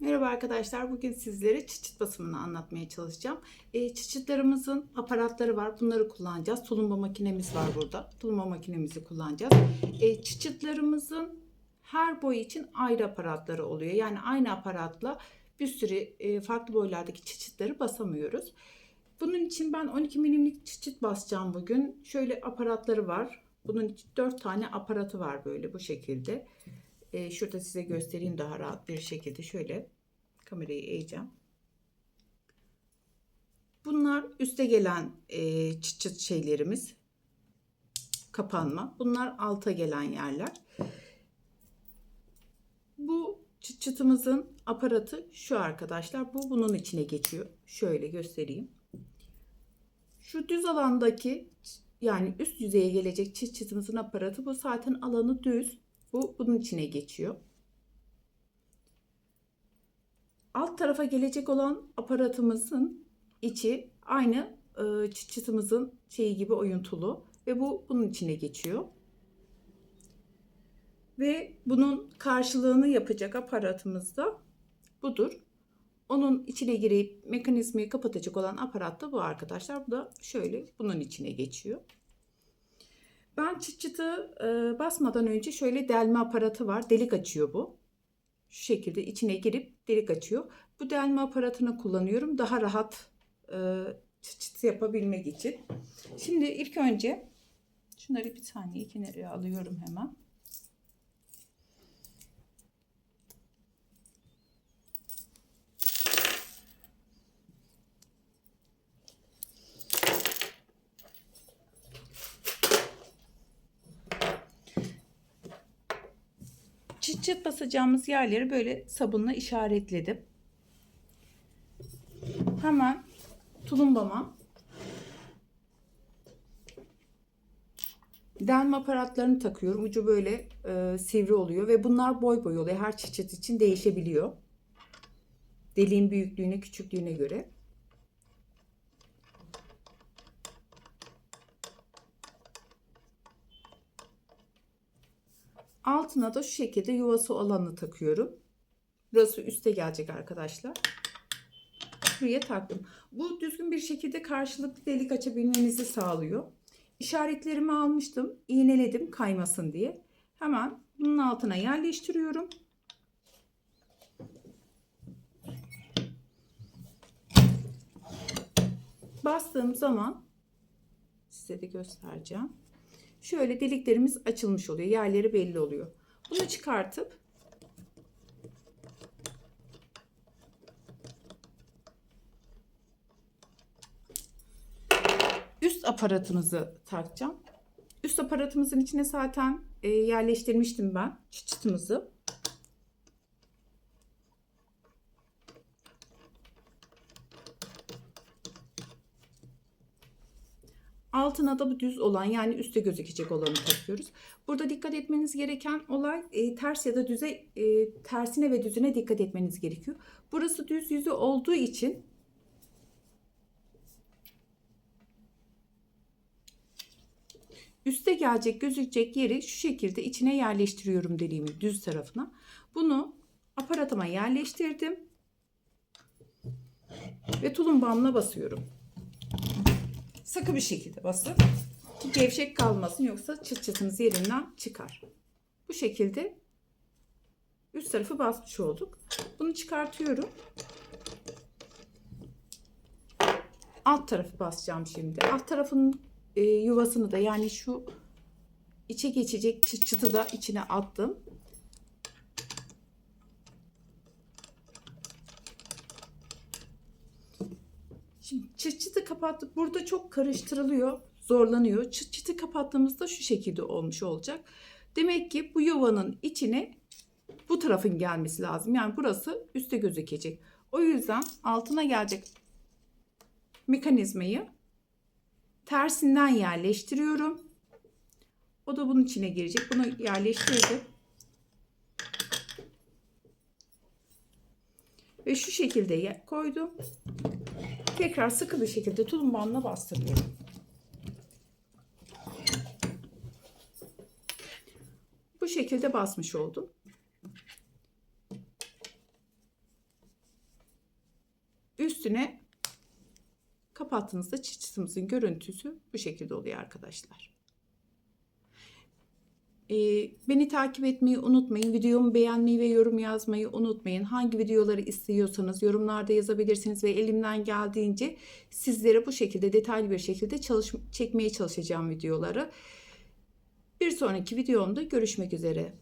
Merhaba arkadaşlar. Bugün sizlere çıçıt basımını anlatmaya çalışacağım. E, çıçıtlarımızın aparatları var. Bunları kullanacağız. Tulumba makinemiz var burada. Tulumba makinemizi kullanacağız. E, çıçıtlarımızın her boy için ayrı aparatları oluyor. Yani aynı aparatla bir sürü e, farklı boylardaki çıçıtları basamıyoruz. Bunun için ben 12 milimlik çıçıt basacağım bugün. Şöyle aparatları var. Bunun 4 tane aparatı var böyle bu şekilde. E, şurada size göstereyim daha rahat bir şekilde. Şöyle kamerayı eğeceğim. Bunlar üste gelen e, çıt çıt şeylerimiz. Kapanma. Bunlar alta gelen yerler. Bu çıt çıtımızın aparatı şu arkadaşlar. Bu bunun içine geçiyor. Şöyle göstereyim. Şu düz alandaki yani üst yüzeye gelecek çıt çıtımızın aparatı bu zaten alanı düz. Bu bunun içine geçiyor. Alt tarafa gelecek olan aparatımızın içi aynı e, çıt çıtımızın şeyi gibi oyuntulu ve bu bunun içine geçiyor. Ve bunun karşılığını yapacak aparatımız da budur. Onun içine girip mekanizmayı kapatacak olan aparat da bu arkadaşlar. Bu da şöyle bunun içine geçiyor. Ben çıt çıtı e, basmadan önce şöyle delme aparatı var. Delik açıyor bu. Şu şekilde içine girip delik açıyor. Bu delme aparatını kullanıyorum. Daha rahat e, çıt çıt yapabilmek için. Şimdi ilk önce şunları bir saniye kenara alıyorum hemen. Çıt çıt basacağımız yerleri böyle sabunla işaretledim. Hemen tulumbama delme aparatlarını takıyorum. Ucu böyle e, sivri oluyor ve bunlar boy boy oluyor. Her çıt için değişebiliyor. Deliğin büyüklüğüne, küçüklüğüne göre. Altına da şu şekilde yuvası olanı takıyorum. Burası üste gelecek arkadaşlar. Buraya taktım. Bu düzgün bir şekilde karşılıklı delik açabilmenizi sağlıyor. İşaretlerimi almıştım. iğneledim kaymasın diye. Hemen bunun altına yerleştiriyorum. Bastığım zaman size de göstereceğim. Şöyle deliklerimiz açılmış oluyor. Yerleri belli oluyor. Bunu çıkartıp üst aparatımızı takacağım. Üst aparatımızın içine zaten e, yerleştirmiştim ben çıtımızı. Altına da bu düz olan yani üstte gözükecek olanı takıyoruz. Burada dikkat etmeniz gereken olay e, ters ya da düze e, tersine ve düzüne dikkat etmeniz gerekiyor. Burası düz yüzü olduğu için üste gelecek gözükecek yeri şu şekilde içine yerleştiriyorum deliğimi düz tarafına. Bunu aparatıma yerleştirdim ve tulumbamla basıyorum sıkı bir şekilde basın. Ki gevşek kalmasın yoksa çıt çıtımız yerinden çıkar. Bu şekilde üst tarafı basmış olduk. Bunu çıkartıyorum. Alt tarafı basacağım şimdi. Alt tarafın e, yuvasını da yani şu içe geçecek çıt çıtı da içine attım. Şimdi çıt çıtı kapattık. Burada çok karıştırılıyor, zorlanıyor. Çıt çıtı kapattığımızda şu şekilde olmuş olacak. Demek ki bu yuvanın içine bu tarafın gelmesi lazım. Yani burası üste gözükecek. O yüzden altına gelecek mekanizmayı tersinden yerleştiriyorum. O da bunun içine girecek. Bunu yerleştirdim. Ve şu şekilde koydum tekrar sıkılı şekilde tulum tulumbanla bastırıyorum. Bu şekilde basmış oldum. Üstüne kapattığınızda çıçımızın görüntüsü bu şekilde oluyor arkadaşlar. Ee, beni takip etmeyi unutmayın. Videomu beğenmeyi ve yorum yazmayı unutmayın. Hangi videoları istiyorsanız yorumlarda yazabilirsiniz ve elimden geldiğince sizlere bu şekilde detaylı bir şekilde çalış çekmeye çalışacağım videoları. Bir sonraki videomda görüşmek üzere.